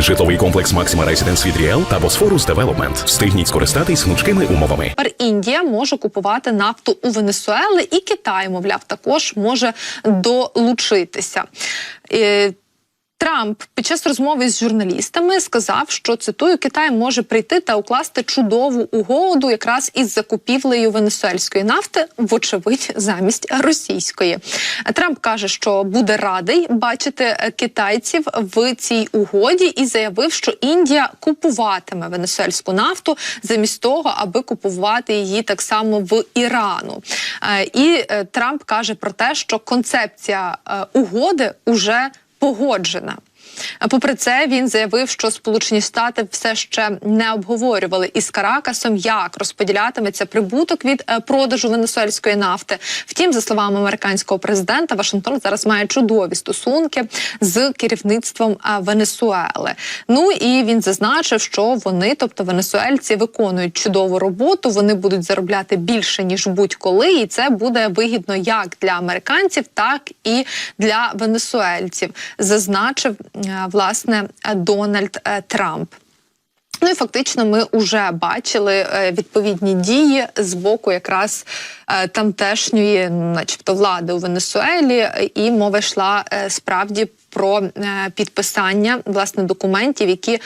Житловий комплекс Maxima Residence від Ріел та Босфорус Девелопмент. Встигніть скористатись гнучкими умовами. Тепер Індія може купувати нафту у Венесуели, і Китай, мовляв, також може долучитися. Трамп під час розмови з журналістами сказав, що цитую, Китай може прийти та укласти чудову угоду якраз із закупівлею венесуельської нафти, вочевидь, замість російської. Трамп каже, що буде радий бачити китайців в цій угоді, і заявив, що Індія купуватиме венесуельську нафту замість того, аби купувати її так само в Ірану. Е, І е, Трамп каже про те, що концепція е, угоди уже погоджена. Попри це, він заявив, що Сполучені Штати все ще не обговорювали із Каракасом, як розподілятиметься прибуток від е, продажу венесуельської нафти. Втім, за словами американського президента, Вашингтон зараз має чудові стосунки з керівництвом е, Венесуели. Ну і він зазначив, що вони, тобто венесуельці, виконують чудову роботу. Вони будуть заробляти більше ніж будь-коли, і це буде вигідно як для американців, так і для венесуельців, зазначив е, власне е, Дональд е, Трамп. Ну і фактично, ми вже бачили е, відповідні дії з боку якраз е, тамтешньої, начебто, влади у Венесуелі, е, і мова йшла е, справді. Про е, підписання власне документів, які е,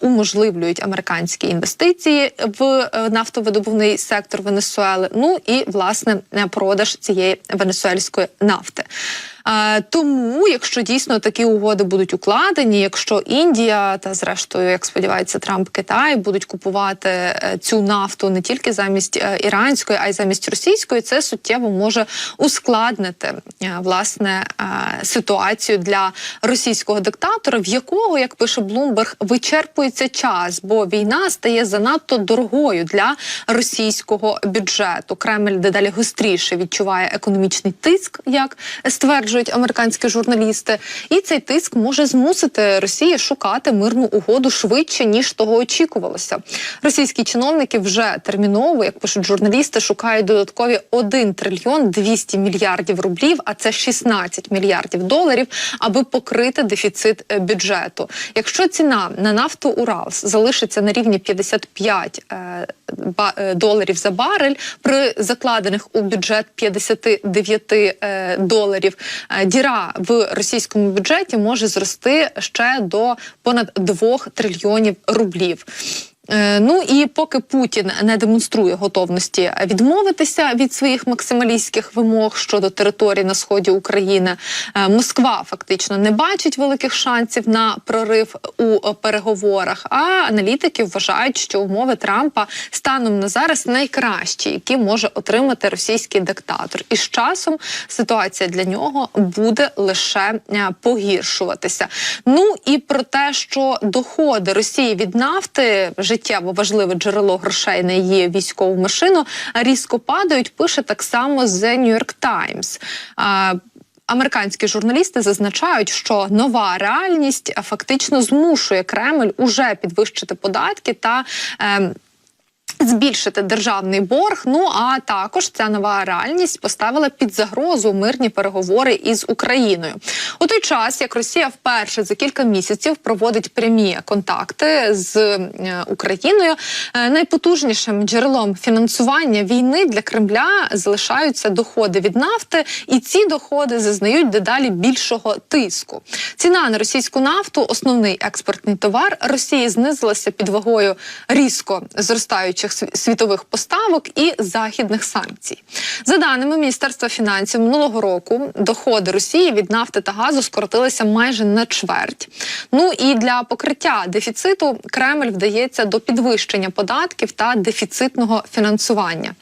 уможливлюють американські інвестиції в е, нафтовидобувний сектор Венесуели. Ну і власне е, продаж цієї венесуельської нафти. Тому, якщо дійсно такі угоди будуть укладені, якщо Індія та зрештою, як сподівається, Трамп Китай будуть купувати е, цю нафту не тільки замість е, іранської, а й замість російської, це суттєво може ускладнити е, власне ситуацію для російського диктатора, в якого, як пише Блумберг, вичерпується час, бо війна стає занадто дорогою для російського бюджету. Кремль дедалі гостріше відчуває економічний тиск, як стверджують американські журналісти, і цей тиск може змусити Росію шукати мирну угоду швидше ніж того очікувалося. Російські чиновники вже терміново, як пишуть журналісти, шукають додаткові 1 трильйон 200 мільярдів рублів, а це 16 мільярдів доларів, аби покрити дефіцит е, бюджету. Якщо ціна на нафту Уралс залишиться на рівні 55 е, е, доларів за барель при закладених у бюджет 59 е, доларів, діра в російському бюджеті може зрости ще до понад 2 трильйонів рублів. Е, Ну і поки Путін не демонструє готовності відмовитися від своїх максималістських вимог щодо території на сході України, е, Москва фактично не бачить великих шансів на прорив у переговорах. А аналітики вважають, що умови Трампа станом на зараз найкращі, які може отримати російський диктатор. І з часом ситуація для нього буде лише е, погіршуватися. Ну і про те, що доходи Росії від нафти життєво важливе джерело грошей на її військову машину різко падають. Пише так само The New York Times. Американські журналісти зазначають, що нова реальність фактично змушує Кремль уже підвищити податки та. ем, Збільшити державний борг. Ну а також ця нова реальність поставила під загрозу мирні переговори із Україною. У той час як Росія вперше за кілька місяців проводить прямі контакти з е, Україною, е, найпотужнішим джерелом фінансування війни для Кремля залишаються доходи від нафти, і ці доходи зазнають дедалі більшого тиску. Ціна на російську нафту, основний експортний товар Росії, знизилася під вагою різко зростаючих сві- світових поставок і західних санкцій. За даними Міністерства фінансів минулого року, доходи Росії від нафти та газу скоротилися майже на чверть. Ну і для покриття дефіциту Кремль вдається до підвищення податків та дефіцитного фінансування.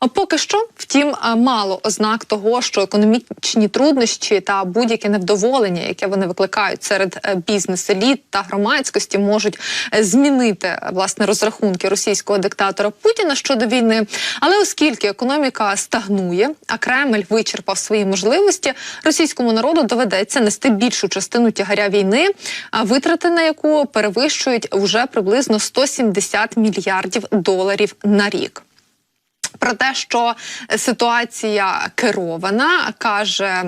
А поки що, втім, мало ознак того, що економічні труднощі та будь-яке невдоволення, яке вони викликають серед е, бізнес-еліт та громадськості, можуть е, змінити е, власне розрахунки російського диктатора Путіна щодо війни. Але оскільки економіка стагнує, а Кремль вичерпав свої можливості, російському народу доведеться нести більшу частину тягаря війни, а витрати на яку перевищують вже приблизно 170 мільярдів доларів на рік. Про те, що ситуація керована, каже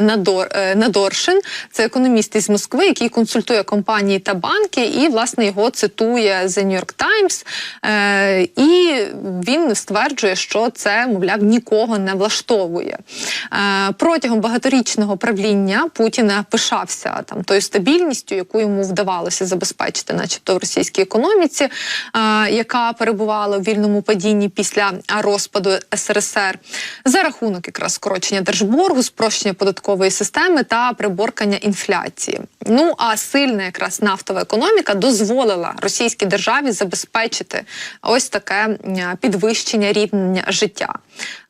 Надор, е, Надоршин, це економіст із Москви, який консультує компанії та банки, і власне його цитує The New York Times. Е, і він стверджує, що це, мовляв, нікого не влаштовує. Е, протягом багаторічного правління Путіна пишався там тою стабільністю, яку йому вдавалося забезпечити, начебто в російській економіці, яка перебувала у вільному падінні після розпаду СРСР, за рахунок якраз скорочення держборгу, спрощення податкової системи та приборкання інфляції. Ну а сильна якраз нафтова економіка дозволила російській державі забезпечити ось таке підвищення рівня життя.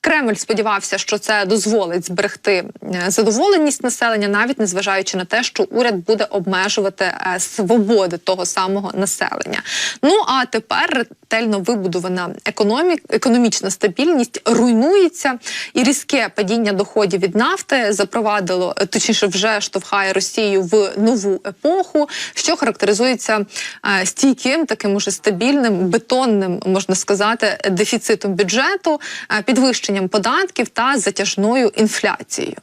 Кремль сподівався, що це дозволить зберегти задоволеність населення, навіть незважаючи на те, що уряд буде обмежувати е, свободи того самого населення. Ну а тепер ретельно вибудована економік, економічна стабільність руйнується, і різке падіння доходів від нафти запровадило е, точніше, вже штовхає Росію в нову епоху, що характеризується е, стійким, таким уже стабільним, бетонним, можна сказати, дефіцитом бюджету, е, підвищенням податків та затяжною інфляцією.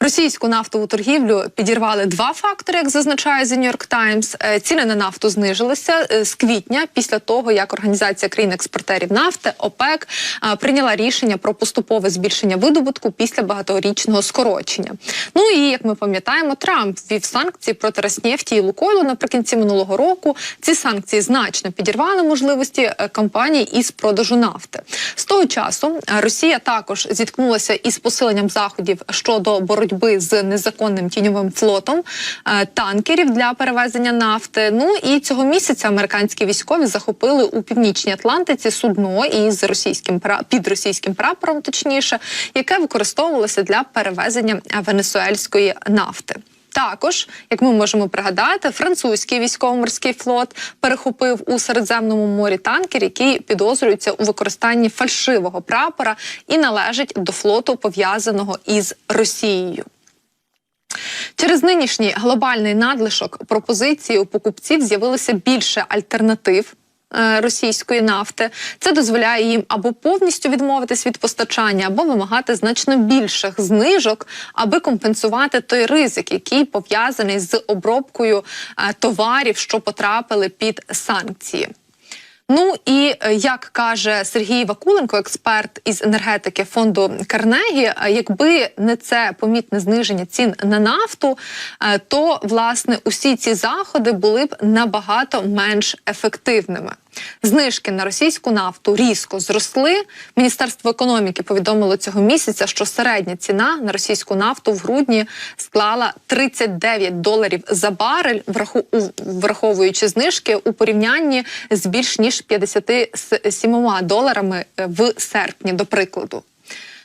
Російську нафтову торгівлю підірвали два фактори, як зазначає The New York Times. Е, Ціни на нафту знижилися е, з квітня після того, як організація країн-експортерів нафти ОПЕК е, прийняла рішення про поступове збільшення видобутку після багаторічного скорочення. Ну і як ми пам'ятаємо, Трамп ввів санкції проти Роснефті і Лукойлу наприкінці минулого року. Ці санкції значно підірвали можливості компаній із продажу нафти. З того часу Росія також зіткнулася із посиленням заходів щодо боротьби з незаконним тіньовим флотом е, танкерів для перевезення нафти. Ну і цього місяця американські військові захопили у північній Атлантиці судно із російським під російським прапором, точніше, яке використовувалося для перевезення венесуельської нафти. Також, як ми можемо пригадати, французький військово-морський флот перехопив у Середземному морі танкер, який підозрюється у використанні фальшивого прапора і належить до флоту, пов'язаного із Росією. Через нинішній глобальний надлишок пропозиції у покупців з'явилося більше альтернатив. Е, Російської нафти це дозволяє їм або повністю відмовитись від постачання, або вимагати значно більших знижок, аби компенсувати той ризик, який пов'язаний з обробкою е, товарів, що потрапили під санкції. Ну і е, як каже Сергій Вакуленко, експерт із енергетики фонду Карнегі, е, якби не це помітне зниження цін на нафту, е, то власне усі ці заходи були б набагато менш ефективними. Знижки на російську нафту різко зросли. Міністерство економіки повідомило цього місяця, що середня ціна на російську нафту в грудні склала 39 доларів за барель, враховуючи знижки у порівнянні з більш ніж 57 доларами е, в серпні, до прикладу.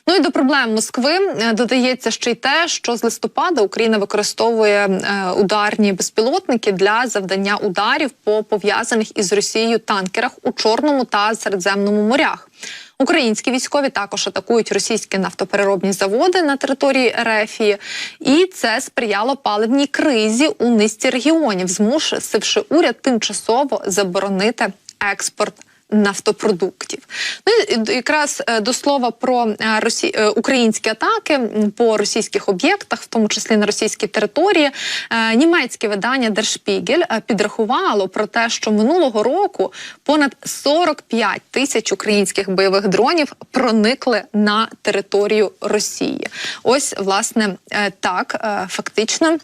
Ну і до проблем Москви е, додається ще й те, що з листопада Україна використовує е, ударні безпілотники для завдання ударів по пов'язаних із Росією танкерах у Чорному та Середземному морях. Українські військові також атакують російські нафтопереробні заводи на території Ерефії, і це сприяло паливній кризі у низці регіонів, змусивши уряд тимчасово заборонити експорт нафтопродуктів. Ну і якраз е, до слова про е, росі... е, українські атаки по російських об'єктах, в тому числі на російській території, німецьке видання е, підрахувало про те, що минулого року понад 45 тисяч українських бойових дронів проникли на територію Росії. Ось власне так фактично.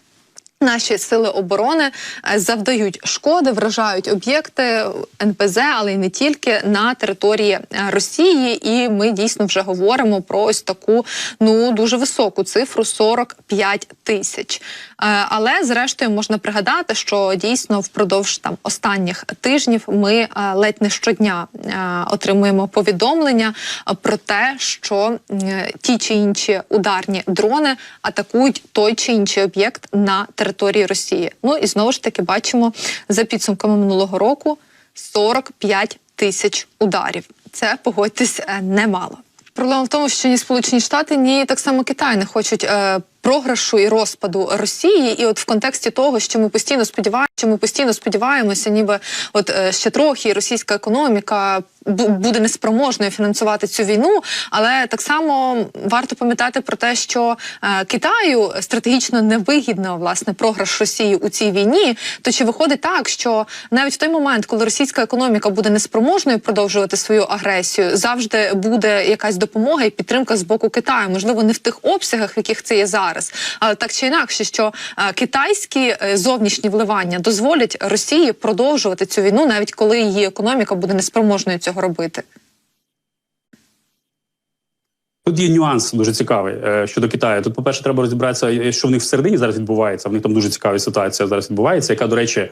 Наші сили оборони е, завдають шкоди, вражають об'єкти НПЗ, але й не тільки на території е, Росії. І ми дійсно вже говоримо про ось таку ну дуже високу цифру 45 тисяч. Е, Але зрештою можна пригадати, що дійсно впродовж там останніх тижнів ми ледь не щодня отримуємо повідомлення про те, що ті чи інші ударні дрони атакують той чи інший об'єкт на території Росії. Ну і знову ж таки бачимо за підсумками минулого року 45 тисяч ударів. Це погодьтесь е, немало. Проблема в тому, що ні Сполучені Штати, ні так само Китай не хочуть е, програшу і розпаду Росії. І от в контексті того, що ми постійно сподіваємося, що ми постійно сподіваємося, ніби от е, ще трохи російська економіка буде неспроможною фінансувати цю війну. Але так само варто пам'ятати про те, що е, Китаю стратегічно невигідно власне програш Росії у цій війні. То чи виходить так, що навіть в той момент, коли російська економіка буде неспроможною продовжувати свою агресію, завжди буде якась допомога і підтримка з боку Китаю, можливо, не в тих обсягах, в яких це є зараз, але так чи інакше, що е, китайські зовнішні вливання дозволять Росії продовжувати цю війну, навіть коли її економіка буде неспроможною цього робити. Тут є нюанс дуже цікавий е, щодо Китаю. Тут, по-перше, треба розібратися, е, що в них всередині зараз відбувається. В них там дуже цікава ситуація зараз відбувається, яка, до речі,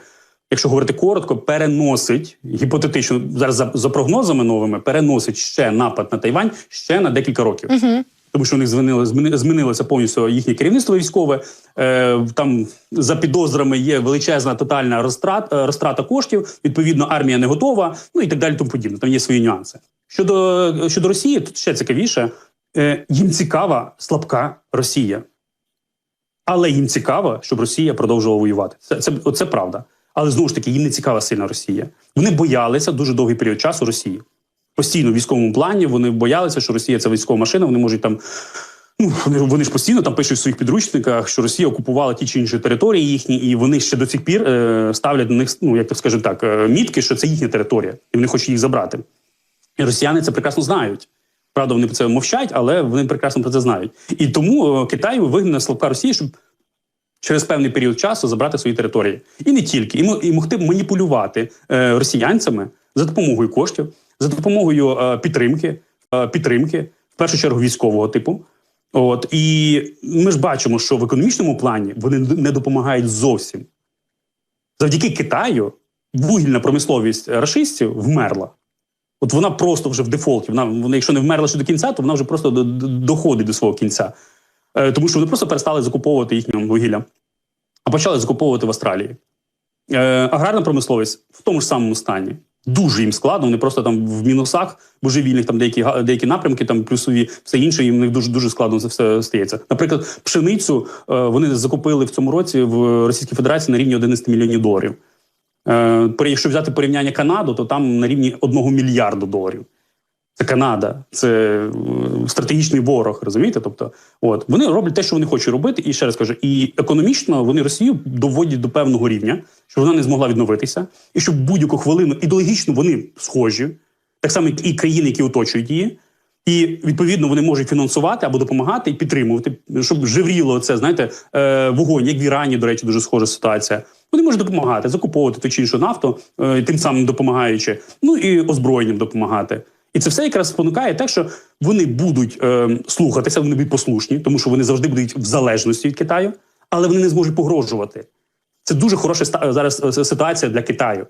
якщо говорити коротко, переносить гіпотетично зараз за, за прогнозами новими, переносить ще напад на Тайвань ще на декілька років. Тому що у них змінило, зміни- змінилося повністю їхнє керівництво військове. Е, там за підозрами є величезна тотальна розтрат, е, розтрата коштів. Відповідно, армія не готова. Ну і так далі. Тому подібне. Там є свої нюанси. Щодо щодо Росії, тут ще цікавіше. Е, їм цікава слабка Росія, але їм цікаво, щоб Росія продовжувала воювати. Це це, це правда. Але знову ж таки, їм не цікава сильна Росія. Вони боялися дуже довгий період часу Росії. Постійно в військовому плані вони боялися, що Росія це військова машина. Вони можуть там. Ну, вони, ж постійно там пишуть в своїх підручниках, що Росія окупувала ті чи інші території їхні, і вони ще до цих пір е, ставлять на них, ну як скажемо так, е, мітки, що це їхня територія, і вони хочуть їх забрати. І росіяни це прекрасно знають. Правда, вони про це мовчать, але вони прекрасно про це знають. І тому е, Китаю вигнана слабка Росія, щоб через певний період часу забрати свої території. І не тільки, і, і могти маніпулювати е, росіянцями за допомогою коштів, за допомогою е, підтримки, е, підтримки, в першу чергу військового типу. От і ми ж бачимо, що в економічному плані вони не допомагають зовсім. Завдяки Китаю вугільна промисловість рашистів вмерла. От вона просто вже в дефолті. Вона, вона якщо не вмерла ще до кінця, то вона вже просто до- до- доходить до свого кінця. Е, тому що вони просто перестали закуповувати їхнє вугілля, а почали закуповувати в Австралії. Е, аграрна промисловість в тому ж самому стані. Дуже їм складно, вони просто там в мінусах божевільних, там деякі деякі напрямки, там плюсові, все інше, їм них дуже дуже складно це все стається. Наприклад, пшеницю е, вони закупили в цьому році в Російській Федерації на рівні 11 мільйонів доларів. Е, якщо взяти порівняння Канаду, то там на рівні 1 мільярду доларів. Це Канада, це стратегічний ворог, розумієте? Тобто, от вони роблять те, що вони хочуть робити, і ще раз кажу, і економічно вони Росію доводять до певного рівня, що вона не змогла відновитися, і щоб будь-яку хвилину ідеологічно вони схожі, так само і країни, які оточують її. І відповідно вони можуть фінансувати або допомагати і підтримувати, щоб живріло це, знаєте, е, вогонь, як в Ірані, до речі, дуже схожа ситуація. Вони можуть допомагати, закуповувати ту чи іншу нафту, е, тим самим допомагаючи, ну і озброєнням допомагати. І це все якраз спонукає те, що вони будуть е, слухатися, вони будуть послушні, тому що вони завжди будуть в залежності від Китаю, але вони не зможуть погрожувати. Це дуже хороша зараз е, ситуація для Китаю.